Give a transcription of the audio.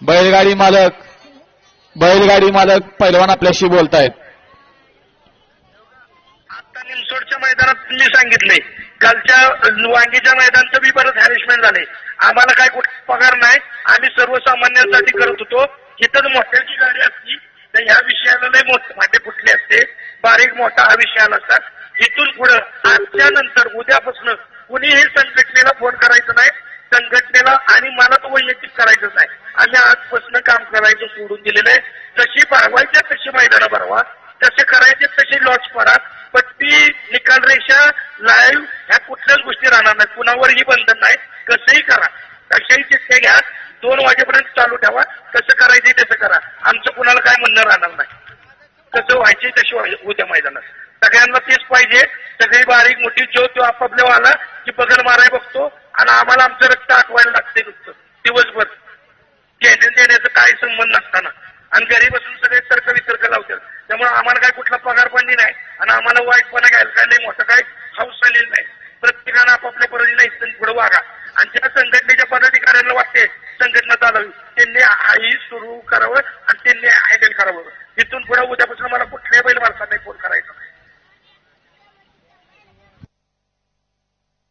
बैलगाडी मालक बैलगाडी मालक पैलवान आपल्याशी बोलतायत. आता निमसोडच्या मैदानात मी सांगितले कालच्या वांगीच्या मैदानचं बी बरंच हॅरेसमेंट झाले आम्हाला काय कुठे पगार नाही आम्ही सर्वसामान्यांसाठी करत होतो. इथं मोठ्याची गाडी असती तर ह्या विषयाला लय मोठे फाटे फुटले असते. बारीक मोठा हा विषय आला असता. इथून पुढं आजच्या नंतर उद्यापासून कुणीही संघटनेला फोन करायचं नाही. संघटनेला आणि मला तो वैयक्तिक करायचंच नाही. आम्ही आजपासून काम करायचं सोडून दिलेलं आहे. जशी भरवायच्या तशी मैदानं भरवा. तसे करायचे तसे लॉच करा पण ती निकाल रेषा लाईव्ह ह्या कुठल्याच गोष्टी राहणार नाही कुणावरही बंधन नाही कसंही करा. कशाही चिठ्ठ्या घ्या. दोन वाजेपर्यंत चालू ठेवा. कसं करायचं तसं करा. आमचं कुणाला काय म्हणणं राहणार नाही. कसं व्हायचे तशी उद्या मैदानात. सगळ्यांना तेच पाहिजे. सगळी बारीक मोठी जो तो आपापल्या आला की बगल माराय बघतो आणि आम्हाला आमचं रक्त आठवायला लागते नुसतं. संबंध नसताना आणि घरी बसून सगळे तर्क वितर्क लावतात. त्यामुळे आम्हाला काय कुठला पगार पण नाही आणि आम्हाला वाईटपणा घ्यायला काय लई मोठं काय हाऊस आलेलं नाही. प्रत्येकानं आपापल्या परीला इथून पुढे वागा. आणि ज्या संघटनेच्या पदाधिकाऱ्यांना वाटते संघटना चालवी त्यांनी आई सुरू करावं आणि त्यांनी हँडल करावं. इथून पुढे उद्यापासून मला